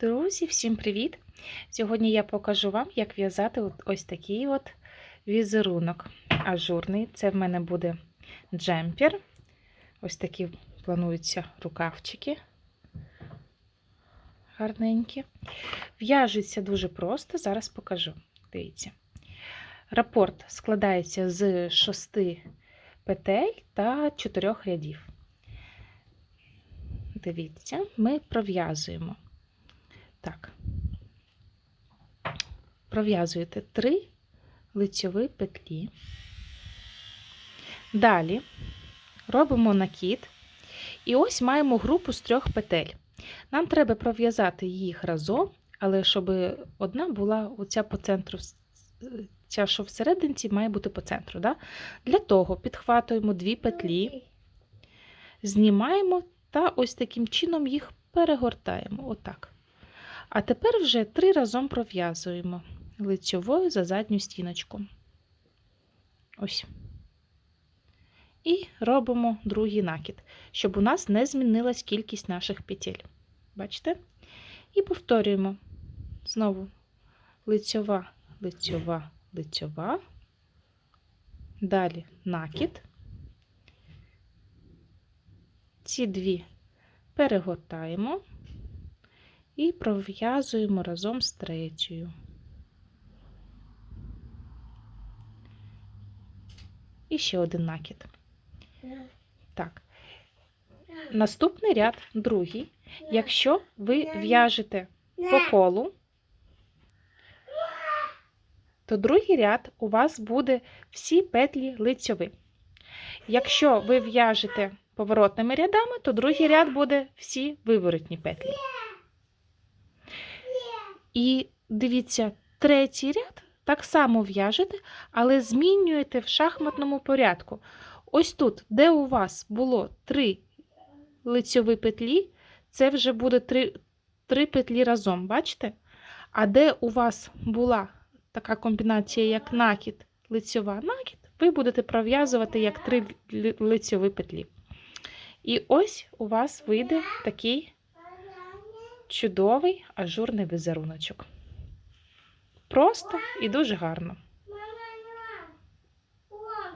Друзі, всім привіт! Сьогодні я покажу вам, як в'язати ось такий от візерунок ажурний. Це в мене буде джемпер. Ось такі плануються рукавчики. Гарненькі. В'яжеться дуже просто, зараз покажу. Дивіться. Рапорт складається з шести петель та чотирьох рядів. Дивіться, ми пров'язуємо. Так, пров'язуєте три лицьові петлі. Далі робимо накид. І ось маємо групу з трьох петель. Нам треба пров'язати їх разом, але щоб одна була оця по центру, ця, що всерединці, має бути по центру. Да? Для того підхватуємо дві петлі, знімаємо та ось таким чином їх перегортаємо. Отак. А тепер вже три разом пров'язуємо лицьовою за задню стіночку. Ось. І робимо другий накид, щоб у нас не змінилась кількість наших петель. Бачите? І повторюємо знову лицьова, лицьова, лицьова. Далі накид. Ці дві перегортаємо і пров'язуємо разом з третьою. І ще один накид. Так. Наступний ряд, другий. Якщо ви в'яжете по колу, то другий ряд у вас буде всі петлі лицьові. Якщо ви в'яжете поворотними рядами, то другий ряд буде всі виворотні петлі. І дивіться, третій ряд так само в'яжете, але змінюєте в шахматному порядку. Ось тут, де у вас було три лицьові петлі, це вже буде три, три петлі разом, бачите? А де у вас була така комбінація, як накид, лицьова накид, ви будете пров'язувати як три лицьові петлі. І ось у вас вийде такий чудовий ажурний візеруночок. Просто і дуже гарно.